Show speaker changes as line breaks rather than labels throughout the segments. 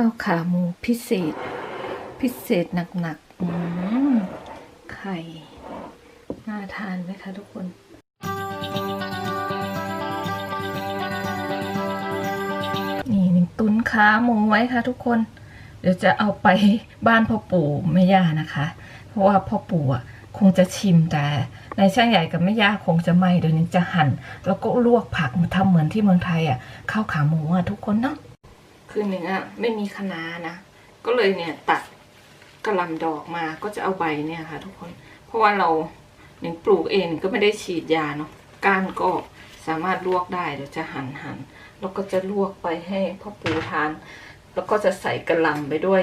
ข้าวขาหมูพิเศษ พิเศษหนักๆอืมไข่ น่าทานไหมคะทุกคนนี่หนึ่งตุนขาหมูไว้ค่ะทุกคน เดี๋ยวจะเอาไปบ้านพ่อปู่แม่ย่านะคะ เพราะว่าพ่อปู่อะคงจะชิมแต่ในช่างใหญ่กับแม่ย่าคงจะไม่เดี๋ยวนี้จะหั่น แล้วก็ลวกผักมาทำเหมือนที่เมืองไทยอะข้าวขาหมูอะทุกคนเนาะ คือหนึ่งอะไม่มีคะน้านะ ก็เลยเนี่ยตัดกระลำดอกมาก็จะเอาใบเนี่ยค่ะ ทุกคน เพราะว่าเราหนึ่งปลูกเองก็ไม่ได้ฉีดยาเนาะก้านก็สามารถลวกได้เดี๋ยวจะหั่นหั่นแล้วก็จะลวกไปให้พ่อปู่ทาน แล้วก็จะใส่กระลำไปด้วย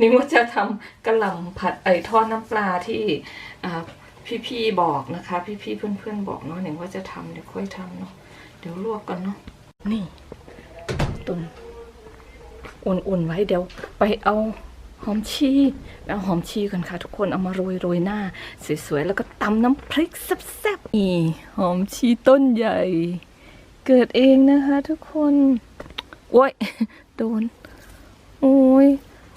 นี่ว่าจะทำกระลำผัดไอทอดน้ำปลาที่อ่พี่ๆบอกนะคะ พี่ๆเพื่อนๆบอกเนาะหนึ่งว่าจะทำเดี๋ยวค่อยทำเนาะเดี๋ยวลวกกันเนาะนี่ตุน อุ่นๆไว้เดี๋ยวไปเอาหอมชีไปเอาหอมชีกันค่ะ ทุกคนเอามาโรยโรยหน้า สวยๆ แล้วก็ตำน้ำพริกแซ่บๆนี่หอมชีต้นใหญ่ เกิดเองนะคะทุกคนโอ้ยโดน โอ้ย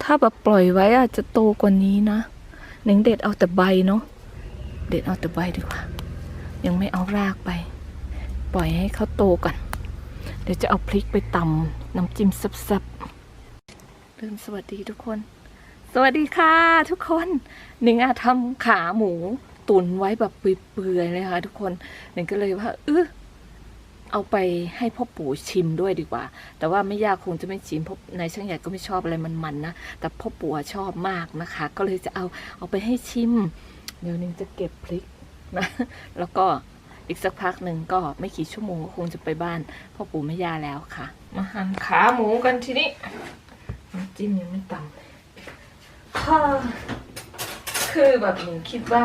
ถ้าแบบปล่อยไว้อาจจะโตกว่านี้นะหนึ่งเด็ดเอาแต่ใบเนาะเด็ดเอาแต่ใบดีกว่า ยังไม่เอารากไป ปล่อยให้เขาโตก่อน เดี๋ยวจะเอาพริกไปตำน้ำจิ้มแซ่บๆ เริ่มสวัสดีทุกคน สวัสดีค่ะทุกคนหนึ่งอะทำขาหมูตุนไว้แบบเปื่อยๆเลยค่ะทุกคนหนึ่งก็เลยว่าเออเอาไปให้พ่อปู่ชิมด้วยดีกว่า แต่ว่าไม่ยากคงจะไม่ชิมเพราะนายช่างใหญ่ก็ไม่ชอบอะไรมันๆนะ แต่พ่อปู่ชอบมากนะคะ ก็เลยจะเอาเอาไปให้ชิม เดี๋ยวนึงจะเก็บพริกนะ แล้วก็อีกสักพักหนึ่งก็ไม่กี่ชั่วโมงก็คงจะไปบ้านพ่อปู่แม่ย่าแล้วค่ะ มาหั่นขาหมูกันทีนี้ น้ำจิ้มยังไม่ตำฮ่าคือแบบหนูคิดว่า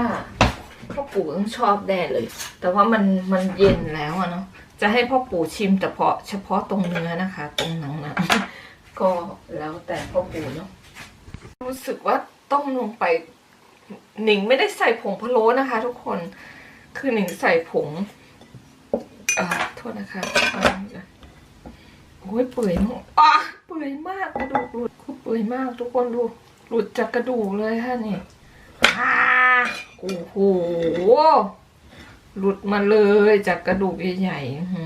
พ่อปู่ต้องชอบแน่เลย แต่ว่ามันมันเย็นแล้วอะเนาะ จะให้พ่อปู่ชิมแต่เพาะเฉพาะตรงเนื้อนะคะ ตรงหนังหนังก็แล้วแต่พ่อปู่เนาะ รู้สึกว่าต้มลงไป หนิงไม่ได้ใส่ผงพะโล้นะคะ ทุกคน คือหนิงใส่ผง เอ่อ โทษนะคะ โอ้ยเปื่อยมากอะเปื่อยมากกระดูกหลุดคือเปื่อยมากทุกคนดู หลุดจากกระดูกเลยค่ะนี่อ่าโอ้โหหลุดมาเลยจากกระดูกใหญ่ๆหื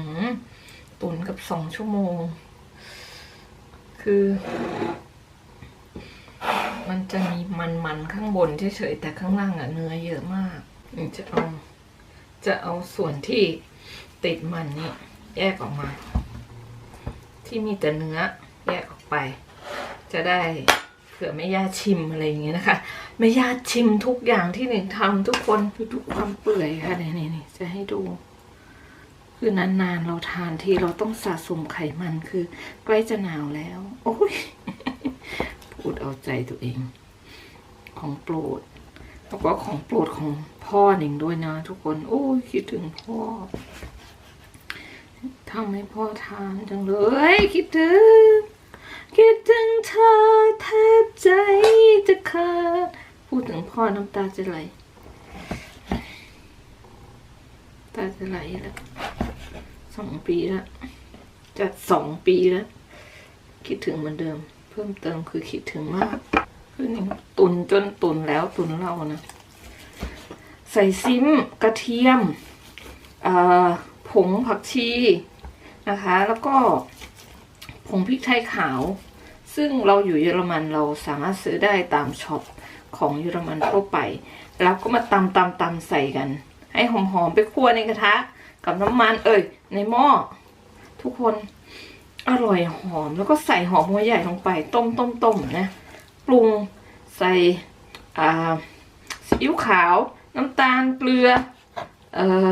ตุนกับสองชั่วโมง คือ มันจะมีมันๆข้างบนเฉยๆแต่ข้างล่างอะเนื้อเยอะมากจะเอาจะเอาส่วนที่ติดมันนี่แยกออกมา ที่มีแต่เนื้อแยกออกไป จะได้เผื่อไม่ย่าชิมอะไรอย่างเงี้ยนะคะ ไม่ย่าชิมทุกอย่างที่หนึ่งทำทุกคนคือทุกความเปื่อยค่ะนี่นี่นี่จะให้ดูคือนานๆเราทานที่เราต้องสะสมไขมันคือ ใกล้จะหนาวแล้ว โอ้ยพูดเอาใจตัวเอง ของโปรดแล้วก็ของโปรดของพ่อหนิงด้วยนะทุกคน โอ้ยคิดถึงพ่อ ทำให้พ่อทานจังเลย คิดถึง คิดถึงเธอแทบใจจะขาดพูดถึงพ่อน้ำตาจะไหลตาจะไหลแล้วสองปีแล้วจะสองปีแล้ว คิดถึงเหมือนเดิม เพิ่มเติมคือคิดถึงมากคือนี่ตุนจนตุนแล้วตุนเรานะ ใส่ซิมกระเทียมผงผักชี นะคะ แล้วก็ผงพริกไทยขาว ซึ่งเราอยู่เยอรมันเราสามารถซื้อได้ตามช็อปของเยอรมันทั่วไป แล้วก็มาตำตำตำใส่กัน ให้หอมๆไปคั่วในกระทะ กับน้ำมันเอ่ยในหม้อทุกคนอร่อยหอมแล้วก็ใส่หอมหัวใหญ่ลงไป ต้มต้มต้มนะปรุงใส่อ่าซีอิ๊วขาว น้ำตาลเกลือ เอ่อ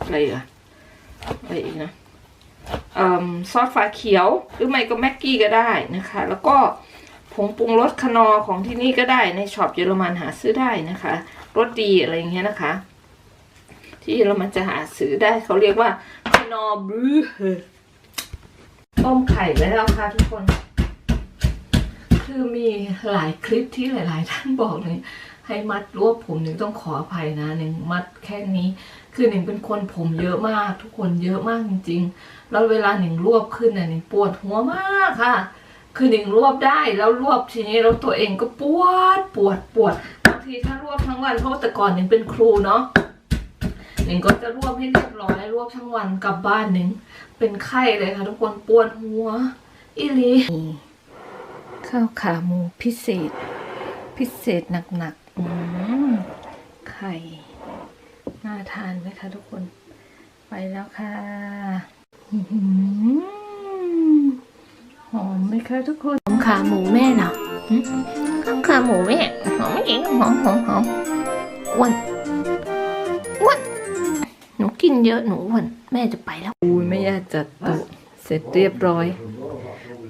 อะไรอีกอะอะไรอีกนะ ซอสฟ้าเขียว หรือไม่ก็แม็กกี้ก็ได้นะคะ แล้วก็ผงปรุงรสคนอของที่นี่ก็ได้ในช็อปเยอรมันหาซื้อได้นะคะรสดีอะไรอย่างเงี้ยนะคะ ที่เยอรมันจะหาซื้อได้เขาเรียกว่าคนอบรูต้มไข่ไว้แล้วค่ะทุกคน คือมีหลายคลิปที่หลาย ๆ ท่านบอกเลยให้มัดรวบผมหนึ่งต้องขออภัยนะหนึ่งมัดแค่นี้ คือหนึ่งเป็นคนผมเยอะมาก ทุกคนเยอะมากจริง ๆ แล้วเวลาหนึ่งรวบขึ้นเนี่ยหนึ่งปวดหัวมากค่ะ คือหนิงรวบได้แล้วรวบทีนี้เราตัวเองก็ปวดปวดปวดบางทีถ้ารวบทั้งวันเพราะว่าแต่ก่อนหนิงเป็นครูเนาะหนิงก็จะรวบให้เรียบร้อยรวบทั้งวันกลับบ้านหนิงเป็นไข้เลยค่ะ ทุกคนปวดหัวอีหลีข้าวขาหมูพิเศษ พิเศษหนักๆไข่ ทานไหมคะทุกคน ไปแล้วค่ะอื้อหือหอมไหมคะทุกคน
หอมขาหมูแม่เหรอหึ
ข้าวขาหมูแม่ หอมจริงหอมหอมหอม
อ้วนอ้วนหนูกินเยอะหนูอ้วนแม่จะไปแล้ว
อุ้ยไม่อยากจัดโต๊ะเสร็จเรียบร้อย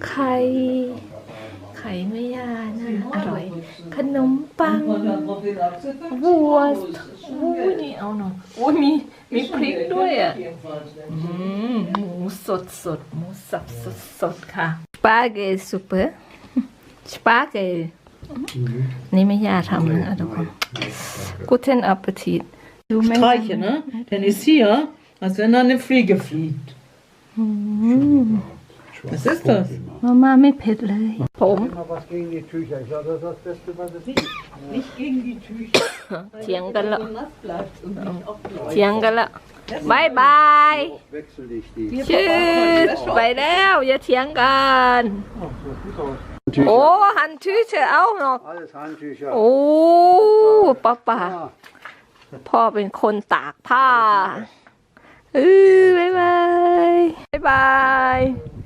ไข่ไข่ไม่ยานะอร่อย ขนมปังวัวอุ้ยนี่เอาหน่อยอุ้ยมีมีพริกด้วยอะอืมหมูสดสดหมูสับสดสดค่ะสปาเกตซูเปอร์สปาเกตนี่ไม่ยากทำนะทุกคน Guten Appetit ดูไหม
Streichen, ne? Denn ist hier, als wenn da eine Fliege fliegt.
อืม
Was ist das?
มาม่าไม่เผ็ดเลยผม
Immer was gegen die Tücher. Ich glaube, das ist das Beste, was es gibt.
Nicht gegen die Tücher.
เถียงกันละ
So nass bleibt und nicht auch
เถียงกันละบายบาย
Wechsel dich die.
ชืดไปแล้วอย่าเถียงกัน
Oh, so gut aus.
โอ้หันชื่อเชเอาเนาะ
Alles Handtücher.
โอ้ป้าป่า
Ah,
พ่อเป็นคนตากผ้าเออบายบายบายบายทุ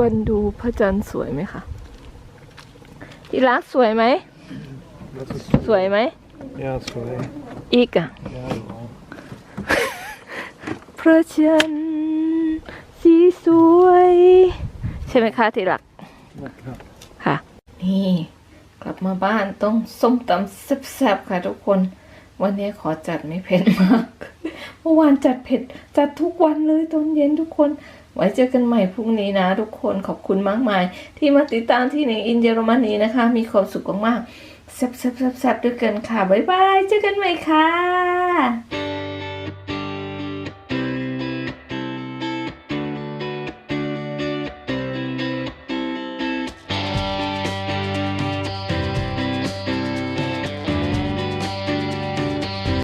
กคนดูพระจันทร์สวยไหมคะที่รักสวยไหม สวยไหม
ja, sorry.
อีกอะ
Ja, genau.
พระจันทร์สีสวย ใช่ไหมคะที่รัก
Na klar.
ค่ะ นี่ กลับมาบ้านต้องส้มตำแซ่บๆค่ะทุกคน วันนี้ขอจัดไม่เผ็ดมาก เมื่อวานจัดเผ็ด จัดทุกวันเลยตอนเย็นทุกคน ไว้เจอกันใหม่พรุ่งนี้นะ ทุกคนขอบคุณมากมาย ที่มาติดตามที่หนอินเยอรมนีนะคะ มีความสุขมากๆแซ่บๆๆด้วยกันค่ะ บ๊ายบาย เจอกันใหม่ค่ะ